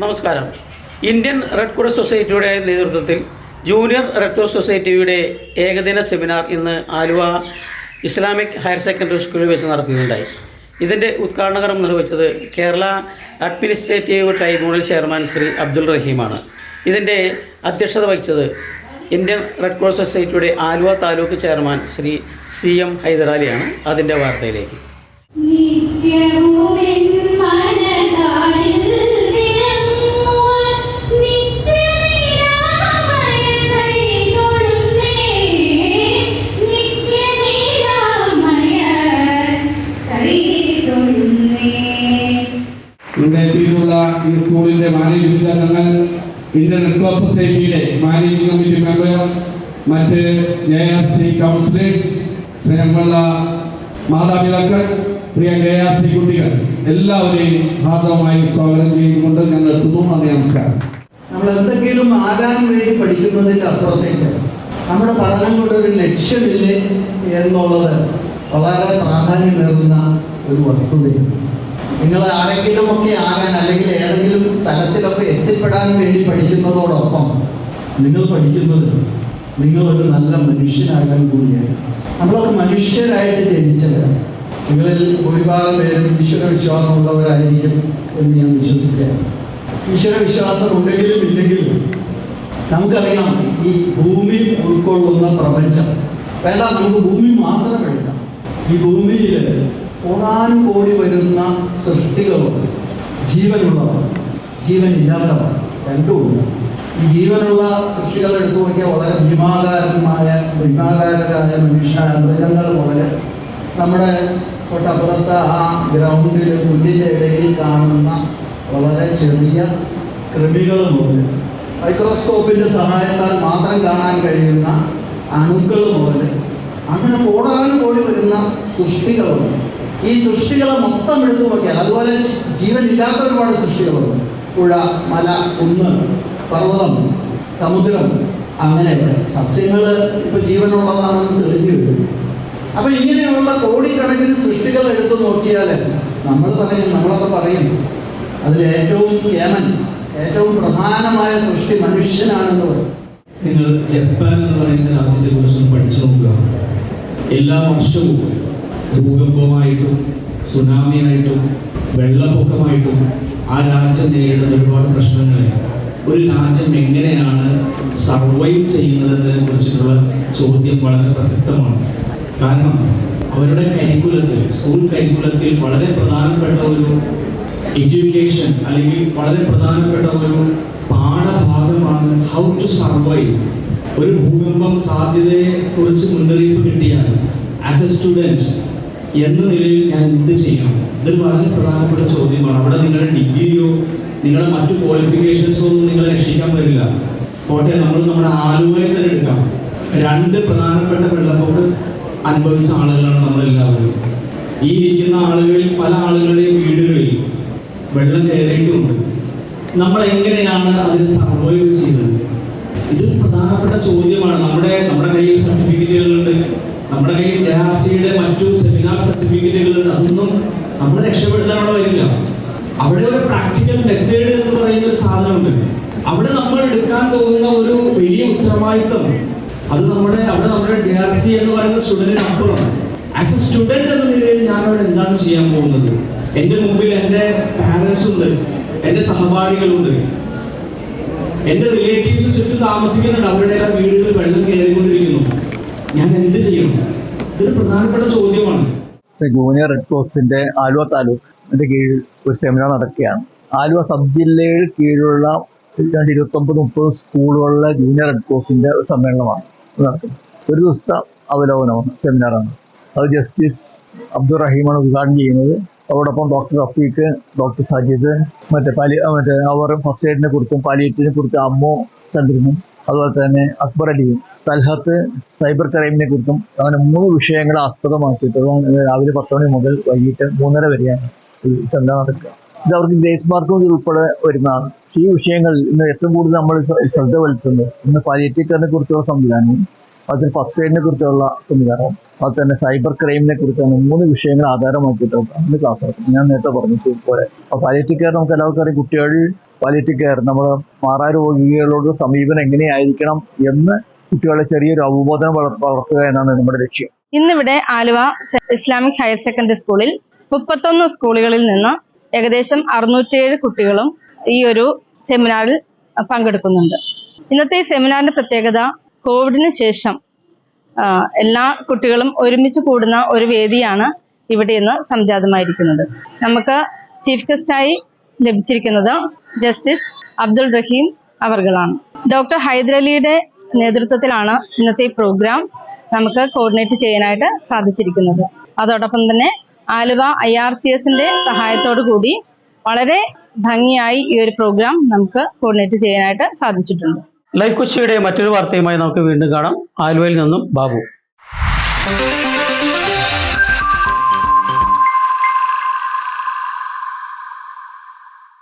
നമസ്കാരം. Indian red cross സൊസൈറ്റിയുടെ നേതൃത്വത്തിൽ ജൂനിയർ റെഡ് ക്രോസ് സൊസൈറ്റിയുടെ ഏകദിന സെമിനാർ ഇന്ന് ആലുവ ഇസ്ലാമിക് ഹയർ സെക്കൻഡറി സ്കൂളിൽ വെച്ച് നടക്കുകയുണ്ടായി. ഇതിന്റെ ഉദ്ഘാടനകരം നിർവഹിച്ചത് Kerala administrative tribunal chairman Shri Abdul റഹീമാണ്. ഇതിന്റെ അധ്യക്ഷത വഹിച്ചത് ഇന്ത്യൻ റെഡ് ക്രോസ് സൊസൈറ്റിയുടെ Aluva taluk chairman Shri C M ഹൈദരാലിയാണ്. അതിന്റെ വാർത്തയിലേക്ക്. നിത്യഭൂമിൻ ഇവിടെ ഈ സ്കൂളിന്റെ മാനേജ്മെന്റ് അംഗങ്ങൾ ഇന്ത്യൻ റെഡ് ക്രോസ് സൊസൈറ്റിയുടെ മാനേജിംഗ് കമ്മിറ്റി മെമ്പർ മറ്റ് ജെ ആർ സി കൗൺസിലേഴ്സ് സ്നേഹമുള്ള മാതാപിതാക്കൾ പ്രിയ ജെ ആർ സി കുട്ടികൾ എല്ലാവരെയും ഹാർദവമായി സ്വാഗതം ചെയ്തുകൊണ്ട് ഞാൻ നിർത്തുന്നു നന്ദി നമസ്കാരം. നമ്മൾ എന്തെങ്കിലും ആകാൻ വേണ്ടി പഠിക്കുന്നതിന്റെ അപ്പുറത്തേക്ക് നമ്മുടെ പഠനം കൊണ്ടൊരു ലക്ഷ്യമില്ലേ എന്നുള്ളത് വളരെ പ്രാധാന്യമേറുന്ന ഒരു വസ്തുതയാണ്. നിങ്ങൾ ആരെങ്കിലും ഒക്കെ ആകാൻ അല്ലെങ്കിൽ ഏതെങ്കിലും തലത്തിലൊക്കെ എത്തിപ്പെടാൻ വേണ്ടി പഠിക്കുന്നതോടൊപ്പം നിങ്ങൾ പഠിക്കുന്നത് നിങ്ങൾ ഒരു നല്ല മനുഷ്യനാകാൻ കൂടിയാണ് നമ്മളൊക്കെ മനുഷ്യരായിട്ട് ജനിച്ചവരാണ്. നിങ്ങളിൽ ഭൂരിഭാഗം പേരും ഈശ്വര വിശ്വാസമുള്ളവരായിരിക്കും എന്ന് ഞാൻ വിശ്വസിക്കുകയാണ്. ഈശ്വര വിശ്വാസം ഉണ്ടെങ്കിലും ഇല്ലെങ്കിലും നമുക്കറിയാം ഈ ഭൂമി ഉൾക്കൊള്ളുന്ന പ്രപഞ്ചം. വേണ്ട നമുക്ക് ഭൂമി മാത്രം കഴിക്കാം ഈ ഭൂമിയിൽ കോടാനുകോടി വരുന്ന സൃഷ്ടികളുണ്ട്. ജീവനുള്ളവർ ജീവനില്ലാത്തവർ രണ്ടുമുണ്ട് ഈ ജീവനുള്ള സൃഷ്ടികൾ എടുത്തു നോക്കിയാൽ വളരെ ഭീമാകാരമായ ഭീമാകാരരായ മനുഷ്യ മൃഗങ്ങൾ മുതൽ നമ്മുടെ തൊട്ടപ്പുറത്ത് ആ ഗ്രൗണ്ടിൽ പുല്ലിന്റെ ഇടയിൽ കാണുന്ന വളരെ ചെറിയ കൃമികൾ മുതൽ മൈക്രോസ്കോപ്പിന്റെ സഹായത്താൽ മാത്രം കാണാൻ കഴിയുന്ന അണുക്കൾ മുതൽ അങ്ങനെ കോടാനുകോടി വരുന്ന സൃഷ്ടികളുണ്ട്. ഈ സൃഷ്ടികളെ മൊത്തം എടുത്തു നോക്കിയാൽ അതുപോലെ ജീവനില്ലാത്ത ഒരുപാട് സൃഷ്ടികളുണ്ട്. പുഴ മല കുന്ന് പർവതം സമുദ്രം അങ്ങനെയുള്ള സസ്യങ്ങൾ ഇപ്പൊ ജീവനുള്ളതാണെന്ന് തെളിഞ്ഞു അപ്പൊ ഇങ്ങനെയുള്ള കോടിക്കണക്കിന് സൃഷ്ടികൾ എടുത്തു നോക്കിയാൽ നമ്മൾ പറയും നമ്മളൊക്കെ പറയും അതിൽ ഏറ്റവും കേമൻ ഏറ്റവും പ്രധാനമായ സൃഷ്ടി മനുഷ്യനാണെന്ന് പറയും. നിങ്ങൾ ജപ്പാൻ എന്ന് പറയുന്ന രാജ്യത്തെ കുറിച്ചൊന്ന് പഠിച്ചു നോക്കുക. എല്ലാ വർഷവും ഭൂകമ്പമായിട്ടും സുനാമിയായിട്ടും വെള്ളപ്പൊക്കമായിട്ടും ആ രാജ്യം നേരിടുന്ന ഒരുപാട് പ്രശ്നങ്ങളെ. ഒരു രാജ്യം എങ്ങനെയാണ് സർവൈവ് ചെയ്യുന്നതെന്നതിനെ കുറിച്ചിട്ടുള്ള ചോദ്യം വളരെ പ്രസക്തമാണ്. കാരണം അവരുടെ കരിക്കുലത്തിൽ സ്കൂൾ കരിക്കുലത്തിൽ വളരെ പ്രധാനപ്പെട്ട ഒരു എഡ്യൂക്കേഷൻ അല്ലെങ്കിൽ വളരെ പ്രധാനപ്പെട്ട ഒരു പാഠഭാഗമാണ് ഹൗ ടു സർവൈവ് ഒരു ഭൂകമ്പം സാധ്യതയെ കുറിച്ച് മുന്നറിയിപ്പ് കിട്ടിയാൽ ആസ് എ സ്റ്റുഡന്റ് എന്ന നിലയിൽ ഞാൻ എന്ത് ചെയ്യണം ഇതൊരു വളരെ പ്രധാനപ്പെട്ട ചോദ്യമാണ്. അവിടെ നിങ്ങളുടെ ഡിഗ്രിയോ നിങ്ങളുടെ മറ്റു ക്വാളിഫിക്കേഷൻസോ ഒന്നും നിങ്ങളെ രക്ഷിക്കാൻ പറ്റില്ല. പോട്ടെ നമ്മൾ നമ്മുടെ ആലുവയെ തന്നെ എടുക്കാം. രണ്ട് പ്രധാനപ്പെട്ട വെള്ളപ്പൊക്കം അനുഭവിച്ച ആളുകളാണ് നമ്മളെല്ലാവരും. ഈ ഇരിക്കുന്ന ആളുകളിൽ പല ആളുകളുടെയും വീടുകളിൽ വെള്ളം കയറിയിട്ടുമുണ്ട് നമ്മൾ എങ്ങനെയാണ് അതിന് സർവൈവ് ചെയ്യുന്നത്? ഇതൊരു പ്രധാനപ്പെട്ട ചോദ്യമാണ്. നമ്മുടെ നമ്മുടെ കയ്യിൽ സർട്ടിഫിക്കറ്റുകളുണ്ട് നമ്മുടെ കയ്യിൽ ജെ ആർ സിയുടെ മറ്റു സെമിനാർ സർട്ടിഫിക്കറ്റുകളുണ്ട് അതൊന്നും നമ്മൾ രക്ഷപ്പെടുത്താനുള്ള വരില്ല അവിടെ ഒരു പ്രാക്ടിക്കൽ മെത്തേഡ് എന്ന് പറയുന്ന ഒരു സാധനമുണ്ട്. അവിടെ നമ്മൾ എടുക്കാൻ പോകുന്ന ഒരു വലിയ ഉത്തരവാദിത്തം അത് നമ്മുടെ അവിടെ നമ്മുടെ ജെ ആർ സി എന്ന് പറയുന്ന സ്റ്റുഡന്റിന് അപ്പുറം. ആസ് എ സ്റ്റുഡന്റ് എന്ന നിലയിൽ ഞാൻ അവിടെ എന്താണ് ചെയ്യാൻ പോകുന്നത്? എന്റെ മുമ്പിൽ എന്റെ പാരൻസ് ഉണ്ട്. എന്റെ സഹപാഠികളുണ്ട്. എന്റെ റിലേറ്റീവ്സ് ചുറ്റും താമസിക്കുന്നുണ്ട്. അവരുടെ വീടുകളിൽ വെള്ളം കയറിക്കൊണ്ടിരിക്കുന്നു. ഞാൻ എന്ത് ചെയ്യണം ഇതൊരു പ്രധാനപ്പെട്ട ചോദ്യമാണ്. ജൂനിയർ റെഡ് ക്രോസിന്റെ ആലുവ താലൂക്കിന്റെ കീഴിൽ ഒരു സെമിനാർ നടക്കുകയാണ്. ആലുവ സബ് ജില്ലയുടെ കീഴിലുള്ള രണ്ട് ഇരുപത്തൊമ്പത് മുപ്പത് സ്കൂളുകളിലെ ജൂനിയർ റെഡ് ക്രോസിന്റെ ഒരു സമ്മേളനമാണ് നടക്കുന്നത്. ഒരു ദിവസത്തെ അവലോകനമാണ് സെമിനാറാണ് അത് ജസ്റ്റിസ് അബ്ദുൾ റഹീമാണ് ഉദ്ഘാടനം ചെയ്യുന്നത്. അതോടൊപ്പം ഡോക്ടർ റഫീഖ് ഡോക്ടർ സജിദ് മറ്റേ പാലി മറ്റേ അവർ ഫസ്റ്റ് എയ്ഡിനെ കുറിച്ചും പാലിയേറ്റിനെ കുറിച്ചും അമ്മോ ചന്ദ്രനും അതുപോലെ തന്നെ അക്ബർ അലിയും തൽഹത്ത് സൈബർ ക്രൈമിനെ കുറിച്ചും അങ്ങനെ മൂന്ന് വിഷയങ്ങളെ ആസ്പദമാക്കിയിട്ടുള്ള രാവിലെ പത്ത് മണി മുതൽ വൈകിട്ട് മൂന്നര വരെയാണ് ഈ സെമിനാർ നടക്കുക. ഇത് അവർക്ക് ഗ്രേസ് മാർക്കും ഇത് ഉൾപ്പെടെ വരുന്നതാണ്. ഈ വിഷയങ്ങൾ ഇന്ന് ഏറ്റവും കൂടുതൽ നമ്മൾ ശ്രദ്ധ വലുത്തുന്നത് ഇന്ന് പാലിയേറ്റീവ് കുറിച്ചുള്ള സംവിധാനവും അതിൽ ഫസ്റ്റ് എയ്ഡിനെ കുറിച്ചുള്ള സംവിധാനവും അത് തന്നെ സൈബർ ക്രൈമിനെ കുറിച്ചാണ് മൂന്ന് വിഷയങ്ങൾ ആധാരമാക്കിയിട്ടാണ് ക്ലാസ് ഞാൻ നേരത്തെ പറഞ്ഞു പോലെ. അപ്പോൾ പാലിയേറ്റീവ് നമുക്ക് എല്ലാവർക്കും അറിയാം. കുട്ടികളിൽ പാലിയേറ്റീവ് കെയർ നമ്മൾ മാറാരോഗികളോട് സമീപനം എങ്ങനെയായിരിക്കണം എന്ന് കുട്ടികളെ ചെറിയൊരു അവബോധം വളർത്തുക എന്നാണ് നമ്മുടെ ലക്ഷ്യം. ഇന്നിവിടെ ആലുവ ഇസ്ലാമിക് ഹയർ സെക്കൻഡറി സ്കൂളിൽ മുപ്പത്തൊന്ന് സ്കൂളുകളിൽ നിന്ന് ഏകദേശം അറുന്നൂറ്റിയേഴ് കുട്ടികളും ഈ ഒരു സെമിനാറിൽ പങ്കെടുക്കുന്നുണ്ട്. ഇന്നത്തെ ഈ സെമിനാറിന്റെ പ്രത്യേകത കോവിഡിന് ശേഷം എല്ലാ കുട്ടികളും ഒരുമിച്ച് കൂടുന്ന ഒരു വേദിയാണ് ഇവിടെ ഇന്ന് സംജാതമായിരിക്കുന്നത്. നമുക്ക് ചീഫ് ഗസ്റ്റായി ലഭിച്ചിരിക്കുന്നത് ജസ്റ്റിസ് അബ്ദുൾ റഹീം അവർകളാണ്. ഡോക്ടർ ഹൈദരലിയുടെ നേതൃത്വത്തിലാണ് ഇന്നത്തെ ഈ പ്രോഗ്രാം നമുക്ക് കോർഡിനേറ്റ് ചെയ്യാനായിട്ട് സാധിച്ചിരിക്കുന്നത്. അതോടൊപ്പം തന്നെ ആലുവ ഐ ആർ സി എസിന്റെ സഹായത്തോടു കൂടി വളരെ ഭംഗിയായി ഈ ഒരു പ്രോഗ്രാം നമുക്ക് കോർഡിനേറ്റ് ചെയ്യാനായിട്ട് സാധിച്ചിട്ടുണ്ട്. ലൈഫ് കൊച്ചിയുടെ മറ്റൊരു വാർത്തയുമായി നമുക്ക് വീണ്ടും കാണാം. ആലുവയിൽ നിന്നും ബാബു.